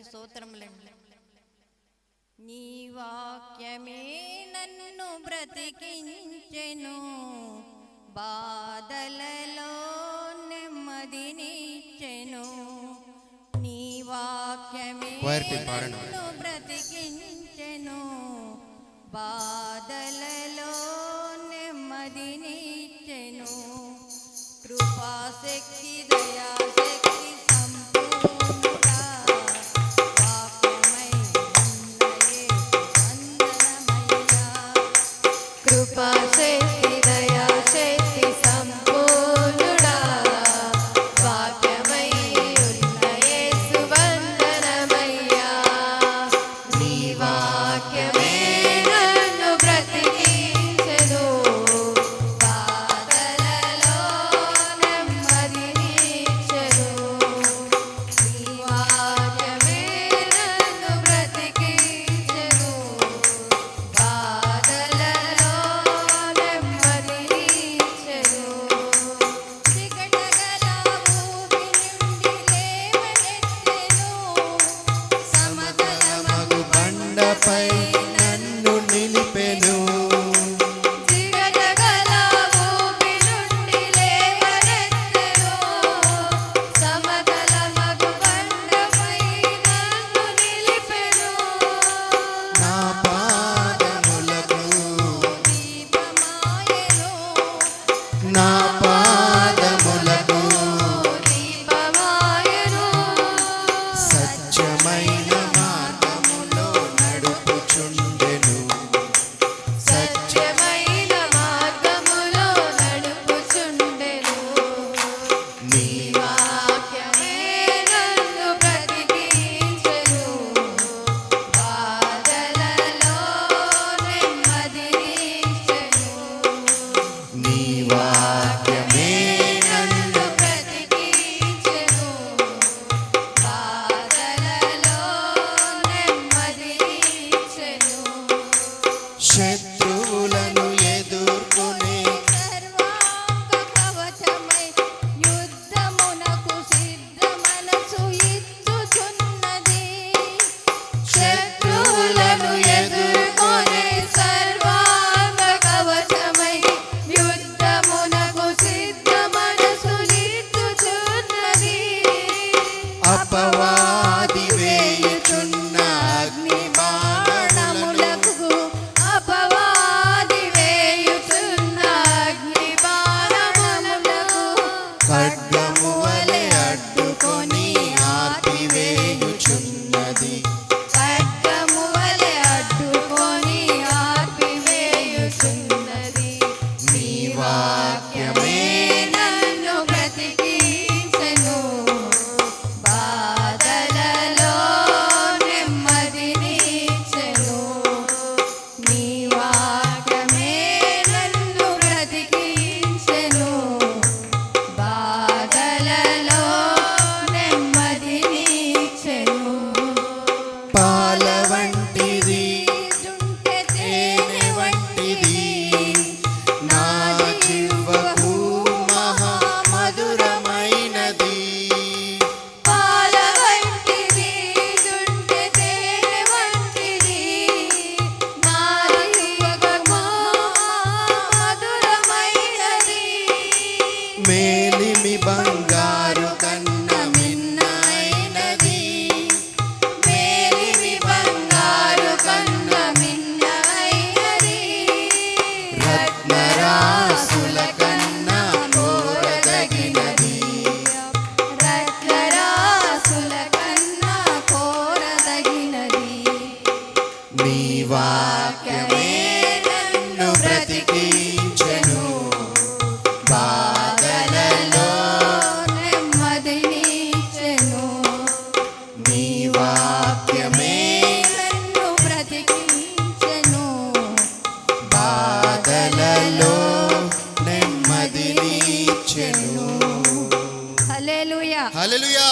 దేవునికి స్తోత్రములండి. నీ వాక్యమే నన్ను బ్రతికించెను. బాధలలో నెమ్మదినిచ్చెను. నీ వాక్యమే పాడను shit. Bye. వాక్యమే నన్ను బ్రతికించెను. బాధలలో నెమ్మదినిచ్చెను. హల్లెలూయా. హల్లెలూయా.